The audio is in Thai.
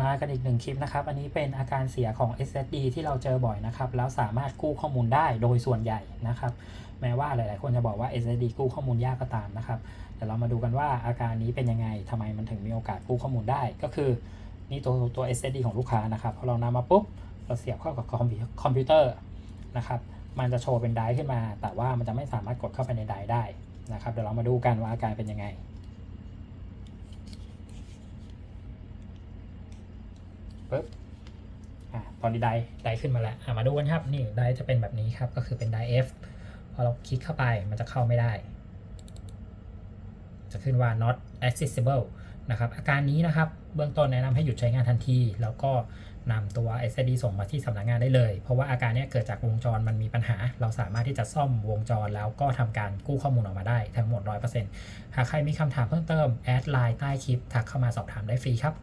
มากันอีกหนึ่งคลิปนะครับ อันนี้เป็นอาการเสียของ SSD ที่เราเจอบ่อยนะครับ แล้วสามารถกู้ข้อมูลได้โดยส่วนใหญ่นะครับ แม้ว่าหลาย ๆ คนจะบอกว่า SSD กู้ข้อมูลยากก็ตามนะครับ เดี๋ยวเรามาดูกันว่าอาการนี้เป็นยังไงทำไมมันถึงมีโอกาสกู้ข้อมูลได้ ก็คือนี่ตัวตัว SSD ของลูกค้านะครับ พอเรานำมาปุ๊บ เราเสียบเข้ากับคอมพิวคอมพิวเตอร์นะครับ มันจะโชว์เป็นไดรฟ์ขึ้นมา แต่ว่ามันจะไม่สามารถกดเข้าไปในไดรฟ์ได้นะครับ เดี๋ยวเรามาดูกันว่าอาการเป็นยังไง ปึ๊บอ่าตอนนี้ไดร์ไดขึ้นมาแล้วอ่ามาดูกันครับ นี่ไดร์จะเป็นแบบนี้ครับ ก็คือเป็นไดร์ F พอเราคลิกเข้าไปมันจะเข้าไม่ได้ จะขึ้นว่า not accessible นะครับ อาการนี้นะครับ เบื้องต้นแนะนำให้หยุดใช้งานทันที แล้วก็นำตัว SSD ส่งมาที่สำนักงานได้เลย เพราะว่าอาการนี้เกิดจากวงจรมันมีปัญหา เราสามารถที่จะซ่อมวงจรแล้วก็ทำการกู้ข้อมูลออกมาได้ ทั้งหมด 100%หากใครมีคำถามเพิ่มเติมแอดไลน์ใต้คลิปทักเข้ามาสอบถามได้ฟรีครับ